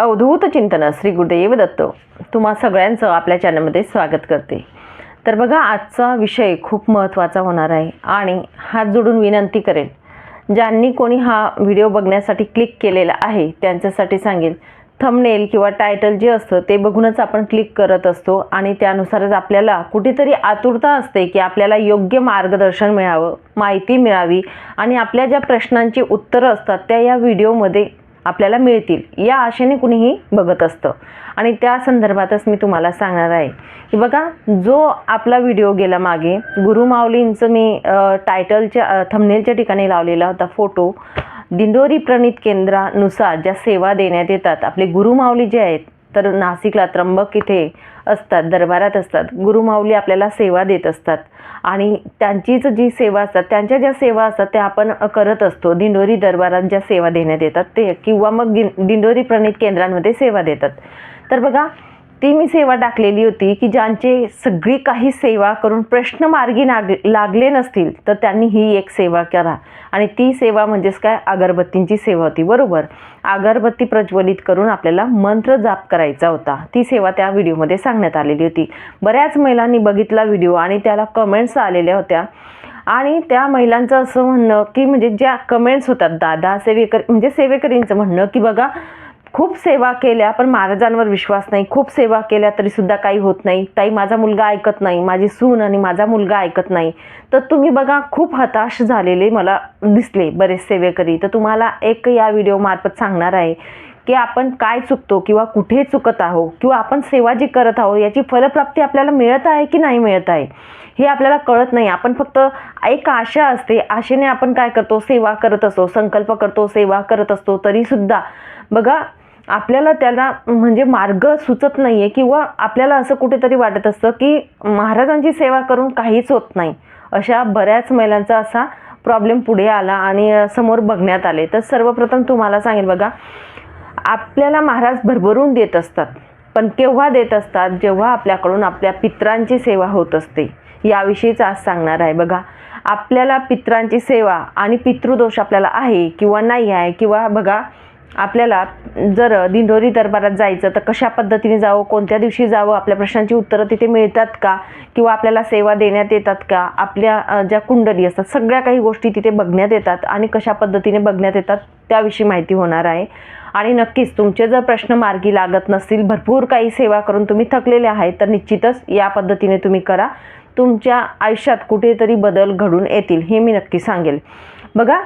अवधूत चिंतन श्री गुरुदेव दत्त तुम्हा सगळ्यांचं आपल्या चॅनलमध्ये स्वागत करते. तर बघा आजचा विषय खूप महत्त्वाचा होणार आहे आणि हात जोडून विनंती करेन. ज्यांनी कोणी हा व्हिडिओ बघण्यासाठी क्लिक केलेला आहे त्यांच्यासाठी सांगेल थंबनेल किंवा टायटल जे असतं ते बघूनच आपण क्लिक करत असतो आणि त्यानुसारच आपल्याला कुठेतरी आतुरता असते की आपल्याला योग्य मार्गदर्शन मिळावं माहिती मिळावी आणि आपल्या ज्या प्रश्नांची उत्तरं असतात त्या या व्हिडिओमध्ये आपल्याला मिळतील. या आशेने कुणीही बघत असतं. आणि त्या संदर्भातच मी तुम्हाला सांगणार आहे की बघा जो आपला व्हिडिओ गेला मागे गुरुमाऊलींचं मी टायटलच्या थमनेलच्या थंबनेलच्या ठिकाणी लावलेला होता फोटो दिंडोरी प्रणित केंद्रानुसार ज्या सेवा देण्यात येतात आपले गुरुमाऊली जे आहेत तर नाशिकला त्र्यंबक इथे असतात दरबारात असतात गुरुमाऊली आपल्याला सेवा देत असतात. आणि त्यांचीच जी सेवा असतात त्यांच्या ज्या सेवा असतात त्या आपण करत असतो. दिंडोरी दरबारात ज्या सेवा देण्यात येतात ते किंवा मग दिंडोरी प्रणित केंद्रांमध्ये सेवा देतात. तर बघा ती मी सेवा टाकलेली होती की ज्यांचे सगळी काही सेवा करून प्रश्न मार्गी नाग लागले नसतील तर त्यांनी ही एक सेवा करा. आणि ती सेवा म्हणजेच काय? अगरबत्तींची सेवा होती. बरोबर. अगरबत्ती प्रज्वलित करून आपल्याला मंत्र जाप करायचा होता. ती सेवा त्या व्हिडिओमध्ये सांगण्यात आलेली होती. बऱ्याच महिलांनी बघितला व्हिडिओ आणि त्याला कमेंट्स आलेल्या होत्या. आणि त्या महिलांचं असं म्हणणं की म्हणजे ज्या कमेंट्स होतात दादा सेवेकर म्हणजे सेवेकरींचं म्हणणं की बघा खूप सेवा केल्या पण महाराजांवर विश्वास नाही. खूप सेवा केल्या तरीसुद्धा काही होत नाही. ताई माझा मुलगा ऐकत नाही. माझी सून आणि माझा मुलगा ऐकत नाही. तर तुम्ही बघा खूप हताश झालेले मला दिसले बरेच सेवेकरी. तर तुम्हाला एक या व्हिडिओमार्फत सांगणार आहे की आपण काय चुकतो किंवा कुठे चुकत आहो किंवा आपण सेवा जी करत आहो याची फलप्राप्ती आपल्याला मिळत आहे की नाही मिळत आहे हे आपल्याला कळत नाही. आपण फक्त एक आशा असते. आशेने आपण काय करतो? सेवा करत असतो संकल्प करतो सेवा करत असतो. तरीसुद्धा बघा आपल्याला त्याला म्हणजे मार्ग सुचत नाही आहे किंवा आपल्याला असं कुठेतरी वाटत असतं की महाराजांची सेवा करून काहीच होत नाही. अशा बऱ्याच महिलांचा असा प्रॉब्लेम पुढे आला आणि समोर बघण्यात आले. तर सर्वप्रथम तुम्हाला सांगेल बघा आपल्याला महाराज भरभरून देत असतात. पण केव्हा देत असतात? जेव्हा आपल्याकडून आपल्या पित्रांची सेवा होत असते. याविषयीच आज सांगणार आहे बघा. आपल्याला पित्रांची सेवा आणि पितृदोष आपल्याला आहे किंवा नाही आहे किंवा बघा आपल्याला जर दिंडोरी दरबारात जायचं तर कशा पद्धतीने जावं कोणत्या दिवशी जावं आपल्या प्रश्नांची उत्तरं तिथे मिळतात का? किंवा आपल्याला सेवा देण्यात येतात का? आपल्या ज्या कुंडली असतात सगळ्या काही गोष्टी तिथे बघण्यात येतात आणि कशा पद्धतीने बघण्यात येतात त्याविषयी माहिती होणार आहे. आणि नक्कीच तुमचे जर प्रश्न मार्गी लागत नसतील भरपूर काही सेवा करून तुम्ही थकलेले आहेत तर निश्चितच या पद्धतीने तुम्ही करा. तुमच्या आयुष्यात कुठेतरी बदल घडून येतील हे मी नक्की सांगेल. बघा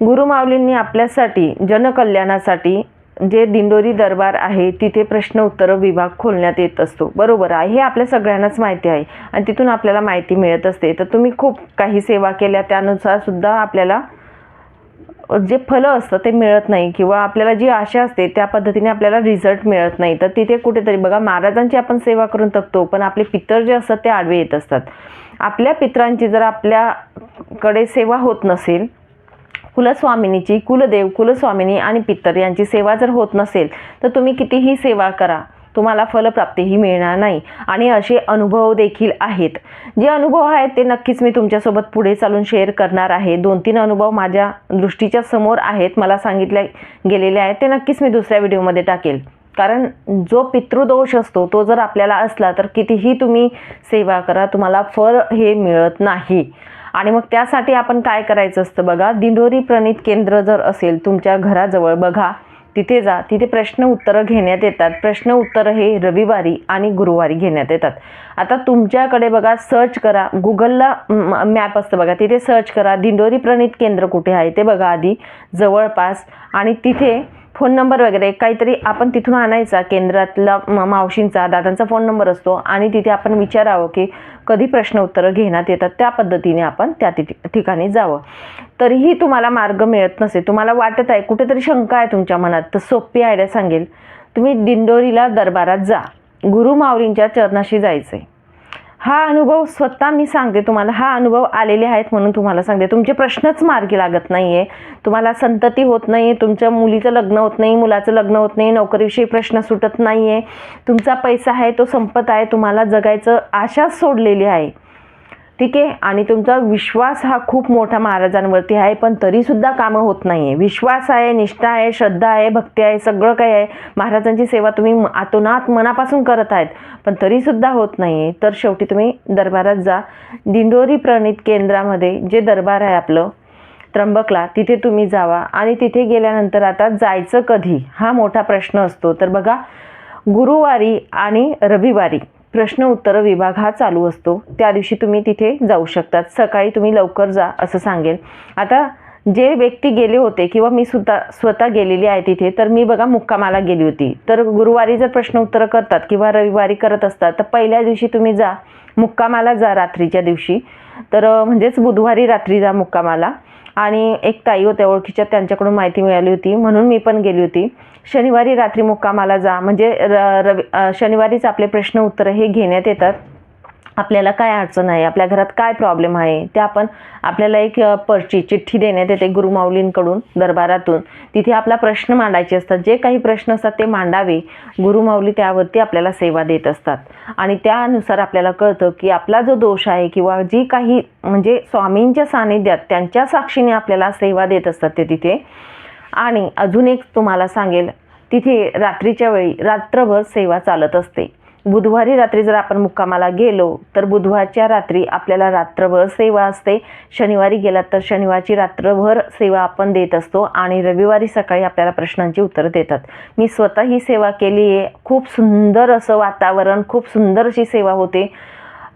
गुरुमाऊलींनी आपल्यासाठी जनकल्याणासाठी जे दिंडोरी दरबार आहे तिथे प्रश्न उत्तर विभाग खोलण्यात येत असतो. बरोबर आहे. हे आपल्या सगळ्यांनाच माहिती आहे आणि तिथून आपल्याला माहिती मिळत असते. तर तुम्ही खूप काही सेवा केल्या. त्यानुसार सुद्धा आपल्याला जे फलं असतं ते मिळत नाही किंवा आपल्याला जी आशा असते त्या पद्धतीने आपल्याला रिझल्ट मिळत नाही. तर तिथे कुठेतरी बघा महाराजांची आपण सेवा करून थकतो पण आपले पितर जे असतात ते आडवे येत असतात. आपल्या पित्रांची जर आपल्याकडे सेवा होत नसेल कुलस्वामिनीची कुलदेव कुलस्वामिनी आणि पित्तर यांची सेवा जर होत नसेल तर तुम्ही कितीही सेवा करा. तुम्हाला फलप्राप्तीही मिळणार नाही. आणि असे अनुभव देखील आहेत. जे अनुभव आहेत ते नक्कीच मी तुमच्यासोबत पुढे चालून शेअर करणार आहे. दोन तीन अनुभव माझ्या दृष्टीच्या समोर आहेत मला सांगितले गेलेले आहेत ते नक्कीच मी दुसऱ्या व्हिडिओमध्ये टाकेल. कारण जो पितृदोष असतो तो जर आपल्याला असला तर कितीही तुम्ही सेवा करा तुम्हाला फळ हे मिळत नाही. आणि मग त्यासाठी आपण काय करायचं असतं बघा? दिंडोरी प्रणित केंद्र जर असेल तुमच्या घराजवळ बघा तिथे जा. तिथे प्रश्न उत्तरं घेण्यात येतात. प्रश्न उत्तरं हे रविवारी आणि गुरुवारी घेण्यात येतात. आता तुमच्याकडे बघा सर्च करा. गुगलला मॅप असतं बघा. तिथे सर्च करा. दिंडोरी प्रणित केंद्र कुठे आहे ते बघा आधी. जवळपास. आणि तिथे फोन नंबर वगैरे काहीतरी आपण तिथून आणायचा केंद्रातला मावशींचा दादांचा फोन नंबर असतो आणि तिथे आपण विचारावं की कधी प्रश्न उत्तरं घेण्यात येतात. त्या पद्धतीने आपण त्या ठिकाणी जावं. तरीही तुम्हाला मार्ग मिळत नसेल तुम्हाला वाटत आहे कुठेतरी शंका आहे तुमच्या मनात तर सोपी आयडिया सांगेल. तुम्ही दिंडोरीला दरबारात जा. गुरु माऊलींच्या चरणाशी जायचं आहे हा अनुभव स्वतः मी सांगते तुम्हाला. हा अनुभव आलेले आहेत म्हणून तुम्हाला सांगते. तुमचे प्रश्नच मार्गी लागत नाही आहे तुम्हाला संतती होत नाही आहे तुमच्या मुलीचं लग्न होत नाही मुलाचं लग्न होत नाही नोकरीविषयी प्रश्न सुटत नाही आहे तुमचा पैसा आहे तो संपत आहे. तुम्हाला जगायचं आशाच सोडलेली आहे. ठीक आहे? आणि तुमचा विश्वास हा खूप मोठा महाराजांवरती आहे पण तरीसुद्धा कामं होत नाही आहे विश्वास आहे निष्ठा आहे श्रद्धा आहे भक्ती आहे सगळं काही आहे. महाराजांची सेवा तुम्ही म- आतोनात मनापासून करत आहेत पण तरीसुद्धा होत नाही आहे तर शेवटी तुम्ही दरबारात जा. दिंडोरी प्रणित केंद्रामध्ये जे दरबार आहे आपलं त्र्यंबकला तिथे तुम्ही जावा. आणि तिथे गेल्यानंतर आता जायचं कधी? हा मोठा प्रश्न असतो. तर बघा गुरुवारी आणि रविवारी प्रश्न उत्तर विभाग हा चालू असतो. त्या दिवशी तुम्ही तिथे जाऊ शकतात. सकाळी तुम्ही लवकर जा असं सांगेल. आता जे व्यक्ती गेले होते किंवा मी सुद्धा स्वतः गेलेली आहे तिथे तर मी बघा मुक्कामाला गेली होती. तर गुरुवारी जर प्रश्न उत्तरं करतात किंवा रविवारी करत असतात तर पहिल्या दिवशी तुम्ही जा. मुक्कामाला जा रात्रीच्या दिवशी. तर म्हणजेच बुधवारी रात्री जा मुक्कामाला. आणि एक ताई होत्या ओळखीच्या त्यांच्याकडून माहिती मिळाली होती. म्हणून मी पण गेली होती. शनिवारी रात्री मुक्कामाला जा. म्हणजे र रवि शनिवारीच आपले प्रश्न उत्तरं हे घेण्यात येतात. आपल्याला काय अडचण आहे आपल्या घरात काय प्रॉब्लेम आहे ते आपण आपल्याला एक पर्ची चिठ्ठी देण्यात येते गुरुमाऊलींकडून दरबारातून. तिथे आपला प्रश्न मांडायचे असतात जे काही प्रश्न असतात ते मांडावे. गुरुमाऊली त्यावरती आपल्याला सेवा देत असतात. आणि त्यानुसार आपल्याला कळतं की आपला जो दोष आहे किंवा जी काही म्हणजे स्वामींच्या सानिध्यात त्यांच्या साक्षीने आपल्याला सेवा देत असतात ते तिथे. आणि अजून एक तुम्हाला सांगेल तिथे रात्रीच्या वेळी रात्रभर सेवा चालत असते. बुधवारी रात्री जर आपण मुक्कामाला गेलो तर बुधवारच्या रात्री आपल्याला रात्रभर सेवा असते. शनिवारी गेलात तर शनिवारची रात्रभर सेवा आपण देत असतो आणि रविवारी सकाळी आपल्याला प्रश्नांची उत्तरं देतात. मी स्वतः ही सेवा केली आहे. खूप सुंदर असं वातावरण खूप सुंदर अशी सेवा होते.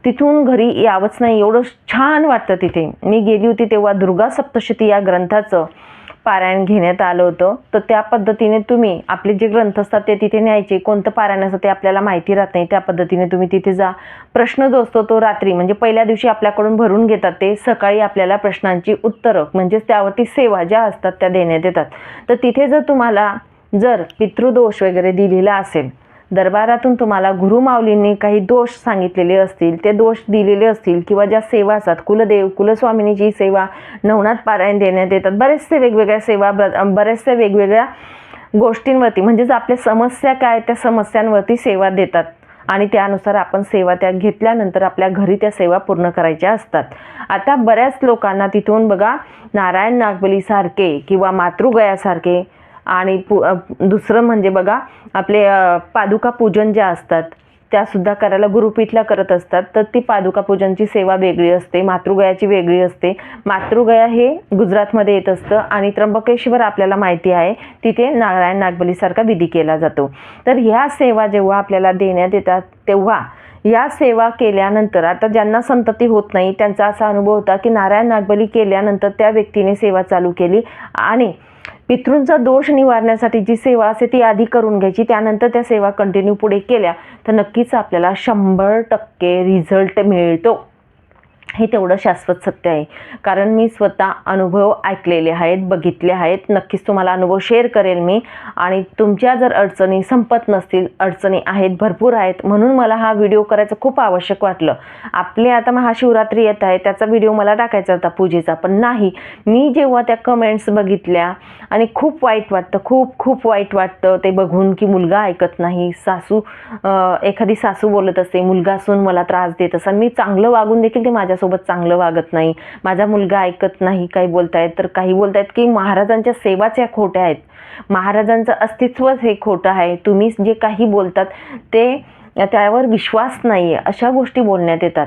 तिथून घरी यावंच नाही एवढं छान वाटतं तिथे. मी गेली होती तेव्हा दुर्गा सप्तशती या ग्रंथाचं. पारायण घेण्यात आलं होतं. तर त्या पद्धतीने तुम्ही आपले जे ग्रंथ असतात ते तिथे न्यायचे. कोणतं पारायण असतं ते आपल्याला माहिती राहत नाही. त्या पद्धतीने तुम्ही तिथे जा. प्रश्न जो असतो तो रात्री म्हणजे पहिल्या दिवशी आपल्याकडून भरून घेतात ते. सकाळी आपल्याला प्रश्नांची उत्तरं म्हणजेच त्यावरती सेवा ज्या असतात त्या देण्यात येतात. तर तिथे जर तुम्हाला जर पितृदोष वगैरे दिलेला असेल दरबारातून तुम्हाला गुरुमाऊलींनी काही दोष सांगितलेले असतील ते दोष दिलेले असतील किंवा ज्या सेवा असतात कुलदेव कुलस्वामिनीची सेवा नवनाथ पारायण देण्यात येतात बरेचसे वेगवेगळ्या सेवा ब- बऱ्याचशा वेगवेगळ्या गोष्टींवरती म्हणजेच आपल्या समस्या काय त्या समस्यांवरती सेवा देतात. आणि त्यानुसार आपण सेवा त्या घेतल्यानंतर आपल्या घरी त्या सेवा पूर्ण करायच्या असतात. आता बऱ्याच लोकांना तिथून बघा नारायण नागबलीसारखे किंवा मातृगयासारखे आणि पु दुसरं म्हणजे बघा आपले पादुका पूजन ज्या असतात त्यासुद्धा करायला गुरुपीठला करत असतात. तर ती पादुका पूजनची सेवा वेगळी असते मातृगयाची वेगळी असते. मातृगया हे गुजरातमध्ये येत असतं आणि त्र्यंबकेश्वर आपल्याला माहिती आहे तिथे नारायण नागबलीसारखा विधी केला जातो. तर ह्या सेवा जेव्हा आपल्याला देण्यात येतात तेव्हा या सेवा केल्यानंतर आता ज्यांना संतती होत नाही त्यांचा असा अनुभव होता की नारायण नागबली केल्यानंतर त्या व्यक्तीने सेवा चालू केली आणि पितृंचा दोष निवारण्यासाठी जी सेवा असते ती आधी करून घ्यायची त्यानंतर त्या सेवा कंटिन्यू पुढे केल्या तर नक्कीच आपल्याला शंभर टक्के रिझल्ट मिळतो. हे तेवढं शाश्वत सत्य आहे. कारण मी स्वतः अनुभव ऐकलेले आहेत बघितले आहेत. नक्कीच तुम्हाला अनुभव शेअर करेल मी. आणि तुमच्या जर अडचणी संपत नसतील अडचणी आहेत भरपूर आहेत म्हणून मला हा व्हिडिओ करायचं खूप आवश्यक वाटलं. आपले आता महाशिवरात्री येत आहे त्याचा व्हिडिओ मला टाकायचा होता पूजेचा पण नाही. मी जेव्हा त्या कमेंट्स बघितल्या आणि खूप वाईट वाटतं खूप खूप वाईट वाटतं ते बघून की मुलगा ऐकत नाही. सासू एखादी सासू बोलत असते मुलगा असून मला त्रास देत असा. मी चांगलं वागून देखील ते माझ्या माझ्यासोबत चांगलं वागत नाही. माझा मुलगा ऐकत नाही काही बोलतायत तर काही बोलतायत की महाराजांच्या सेवाच या खोट्या आहेत. महाराजांचं अस्तित्वच हे खोटं आहे. तुम्ही जे काही बोलतात ते त्यावर विश्वास नाही आहे अशा गोष्टी बोलण्यात येतात.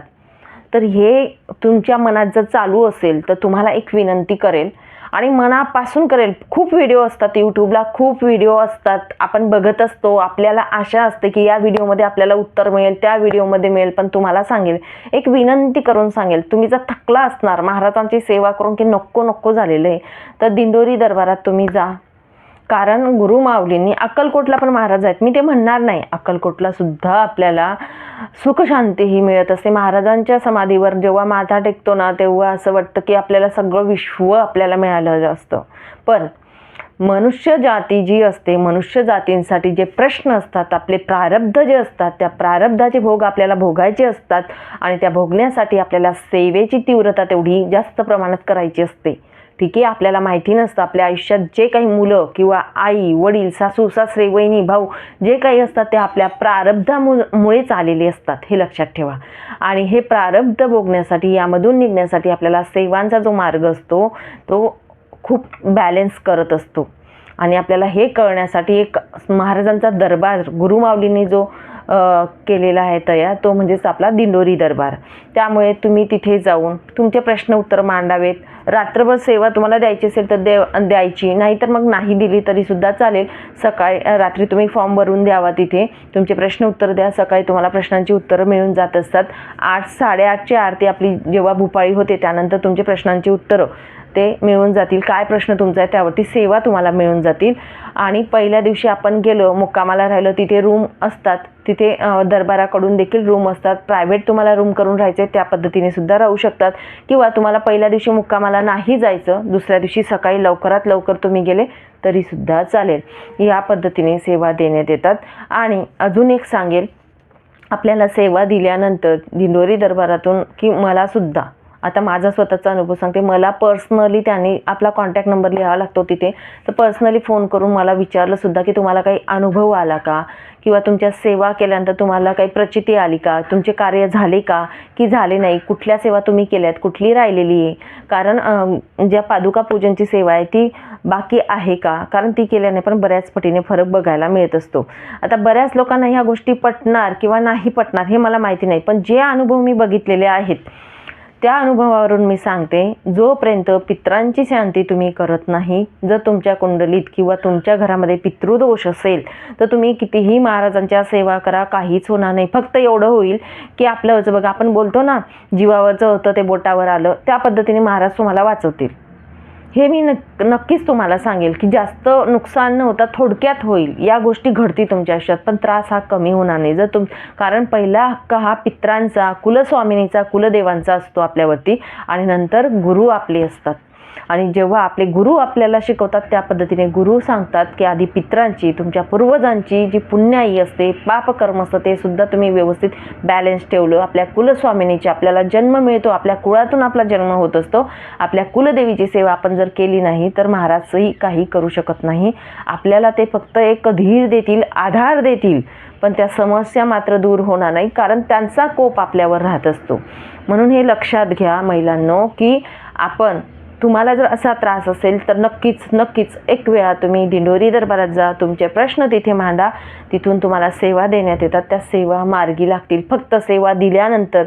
तर हे तुमच्या मनात जर चालू असेल तर तुम्हाला एक विनंती करेल आणि मनापासून करेल. खूप व्हिडिओ असतात यूट्यूबला खूप व्हिडिओ असतात. आपण बघत असतो. आपल्याला आशा असते की या व्हिडिओमध्ये आपल्याला उत्तर मिळेल त्या व्हिडिओमध्ये मिळेल. पण तुम्हाला सांगेल एक विनंती करून सांगेल तुम्ही जर थकला असणार महाराजांची सेवा करून की नको नको झालेलं आहे तर दिंडोरी दरबारात तुम्ही जा. कारण गुरु माऊलींनी अक्कलकोटला पण महाराज आहेत. मी ते म्हणणार नाही. अक्कलकोटला सुद्धा आपल्याला सुखशांती ही मिळत असते. महाराजांच्या समाधीवर जेव्हा माथा टेकतो ना तेव्हा असं वाटतं की आपल्याला सगळं विश्व आपल्याला मिळालं असतं. पण मनुष्य जाती जी असते मनुष्य जातींसाठी जे प्रश्न असतात आपले प्रारब्ध जे असतात त्या प्रारब्धाचे भोग आपल्याला भोगायचे असतात आणि त्या भोगण्यासाठी आपल्याला सेवेची तीव्रता तेवढी जास्त प्रमाणात करायची असते. ठीक आहे आपल्याला माहिती नसतं. आपल्या आयुष्यात जे काही मुलं किंवा आई वडील सासू सासरे वहिनी भाऊ जे काही असतात ते आपल्या प्रारब्धामुळेच आलेले असतात हे लक्षात ठेवा. आणि हे प्रारब्ध भोगण्यासाठी यामधून निघण्यासाठी आपल्याला सेवांचा जो मार्ग असतो तो खूप बॅलेन्स करत असतो. आणि आपल्याला हे कळण्यासाठी एक महाराजांचा दरबार गुरुमाऊलीने जो केलेला आहे तयार तो म्हणजेच आपला दिंडोरी दरबार. त्यामुळे तुम्ही तिथे जाऊन तुमचे प्रश्न उत्तर मांडावेत. रात्रभर सेवा तुम्हाला द्यायची असेल तर दे द्यायची. नाहीतर मग नाही दिली तरी सुद्धा चालेल. सकाळी रात्री तुम्ही फॉर्म भरून द्यावा तिथे. तुमचे प्रश्न उत्तर द्या. सकाळी तुम्हाला प्रश्नांची उत्तरं मिळून जात असतात. आठ साडेआठची आरती आपली जेव्हा भुपाळी होते त्यानंतर तुमचे प्रश्नांची उत्तरं ते मिळून जातील. काय प्रश्न तुमचा आहे त्यावरती सेवा तुम्हाला मिळून जातील. आणि पहिल्या दिवशी आपण गेलो मुक्कामाला राहिलो तिथे रूम असतात. तिथे दरबाराकडून देखील रूम असतात. प्रायव्हेट तुम्हाला रूम करून राहायचे आहे, त्या पद्धतीने सुद्धा राहू शकतात. किंवा तुम्हाला पहिल्या दिवशी मुक्कामाला नाही जायचं दुसऱ्या दिवशी सकाळी लवकरात लवकर तुम्ही गेले तरीसुद्धा चालेल. या पद्धतीने सेवा देण्यात येतात. आणि अजून एक सांगेल आपल्याला सेवा दिल्यानंतर दिंडोरी दरबारातून की मला सुद्धा आता माझा स्वतःचा अनुभव सांगते. मला पर्सनली त्यांनी आपला कॉन्टॅक्ट नंबर लिहावा लागतो तिथे. तर पर्सनली फोन करून मला विचारलं सुद्धा की तुम्हाला काही अनुभव आला का? किंवा तुमच्या सेवा केल्यानंतर तुम्हाला काही प्रचिती आली का? तुमचे कार्य झाले का? की झाले नाही? कुठल्या सेवा तुम्ही केल्यात? कुठली राहिलेली आहे? कारण ज्या पादुका पूजनची सेवा आहे ती बाकी आहे का? कारण ती केल्याने पण बऱ्याच पटीने फरक बघायला मिळत असतो. आता बऱ्याच लोकांना ह्या गोष्टी पटणार किंवा नाही पटणार हे मला माहिती नाही. पण जे अनुभव मी बघितलेले आहेत त्या अनुभवावरून मी सांगते जोपर्यंत पित्रांची शांती तुम्ही करत नाही जर तुमच्या कुंडलीत किंवा तुमच्या घरामध्ये पितृदोष असेल तर तुम्ही कितीही महाराजांच्या सेवा करा काहीच होणार नाही. फक्त एवढं होईल की आपलं बघा आपण बोलतो ना जीवावरचं होतं ते बोटावर आलं त्या पद्धतीने महाराज तुम्हाला वाचवतील. हे मी नक् नक्कीच तुम्हाला सांगेल की जास्त नुकसान न होता थोडक्यात होईल. या गोष्टी घडतील तुमच्या आयुष्यात पण त्रास हा कमी होणार नाही. जर तुम कारण पहिला हक्क हा पित्रांचा कुलस्वामिनीचा कुलदेवांचा असतो आपल्यावरती आणि नंतर गुरु आपले असतात. आणि जेव्हा आपले गुरु आपल्याला शिकवतात त्या पद्धतीने गुरु सांगतात की आधी पित्रांची तुमच्या पूर्वजांची जी पुण्याई असते पापकर्म असतं ते सुद्धा तुम्ही व्यवस्थित बॅलन्स ठेवलं. आपल्या कुलस्वामिनीची आपल्याला जन्म मिळतो आपल्या कुळातून आपला जन्म होत असतो. आपल्या कुलदेवीची सेवा आपण जर केली नाही तर महाराजही काही करू शकत नाही. आपल्याला ते फक्त एक धीर देतील आधार देतील. पण त्या समस्या मात्र दूर होणार नाही कारण त्यांचा कोप आपल्यावर राहत असतो. म्हणून हे लक्षात घ्या महिलांनो की आपण तुम्हाला जर असा त्रास असेल तर नक्कीच नक्कीच एक वेळा तुम्ही दिंडोरी दरबारात जा तुमचे प्रश्न तिथे मांडा. तिथून तुम्हाला सेवा देण्यात येतात. त्या सेवा मार्गी लागतील. फक्त सेवा दिल्यानंतर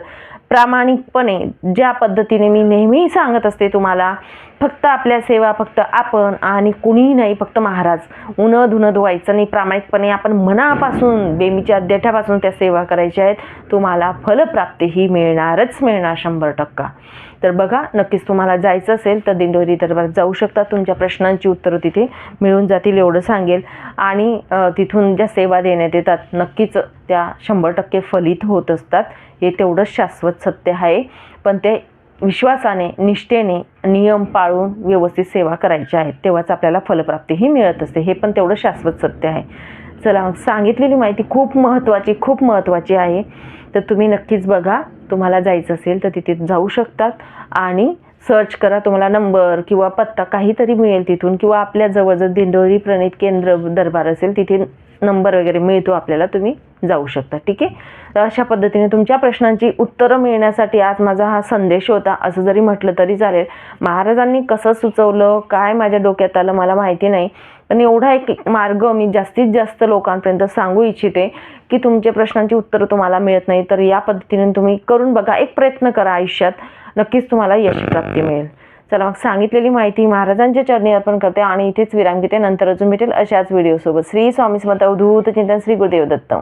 प्रामाणिकपणे ज्या पद्धतीने मी नेहमी सांगत असते तुम्हाला फक्त आपल्या सेवा फक्त आपण आणि कुणीही नाही फक्त महाराज. उनं धुनं धुवायचं नाही. प्रामाणिकपणे आपण मनापासून बेमीच्या देठापासून त्या सेवा करायच्या आहेत. तुम्हाला फलप्राप्ती ही मिळणारच मिळणार शंभर टक्का. तर बघा नक्कीच तुम्हाला जायचं असेल तर दिंडोरी दरबारात जाऊ शकता. तुमच्या प्रश्नांची उत्तरं तिथे मिळून जातील एवढं सांगेल. आणि तिथून ज्या सेवा देण्यात येतात नक्कीच त्या शंभर टक्के फलित होत असतात. हे तेवढंच शाश्वत सत्य आहे. पण ते विश्वासाने निष्ठेने नियम पाळून व्यवस्थित सेवा करायच्या आहेत तेव्हाच आपल्याला फलप्राप्तीही मिळत असते. हे पण तेवढं शाश्वत सत्य आहे. चला मग सांगितलेली माहिती खूप महत्त्वाची खूप महत्त्वाची आहे. तर तुम्ही नक्कीच बघा तुम्हाला जायचं असेल तर तिथे जाऊ शकतात आणि सर्च करा तुम्हाला नंबर किंवा पत्ता काहीतरी मिळेल तिथून किंवा आपल्या जवळ जर दिंडोरी प्रणित केंद्र दरबार असेल तिथे नंबर वगैरे मिळतो आपल्याला तुम्ही जाऊ शकता ठीक आहे? तर अशा पद्धतीने तुमच्या प्रश्नांची उत्तरं मिळण्यासाठी आज माझा हा संदेश होता. असं जरी म्हटलं तरी चालेल. महाराजांनी कसं सुचवलं काय माझ्या डोक्यात आलं मला माहिती नाही. पण एवढा एक मार्ग मी जास्तीत जास्त लोकांपर्यंत सांगू इच्छिते की तुमच्या प्रश्नांची उत्तरं तुम्हाला मिळत नाही. तर या पद्धतीने तुम्ही करून बघा. एक प्रयत्न करा आयुष्यात. नक्कीच तुम्हाला यशप्राप्ती मिळेल. चला मग सांगितलेली माहिती महाराजांच्या चरणी अर्पण करते आणि इथेच विराम घेते. नंतर अजून भेटेल अशाच व्हिडिओसोबत श्री स्वामी समर्थ अवधूत चिंतन श्री गुरुदेव दत्त.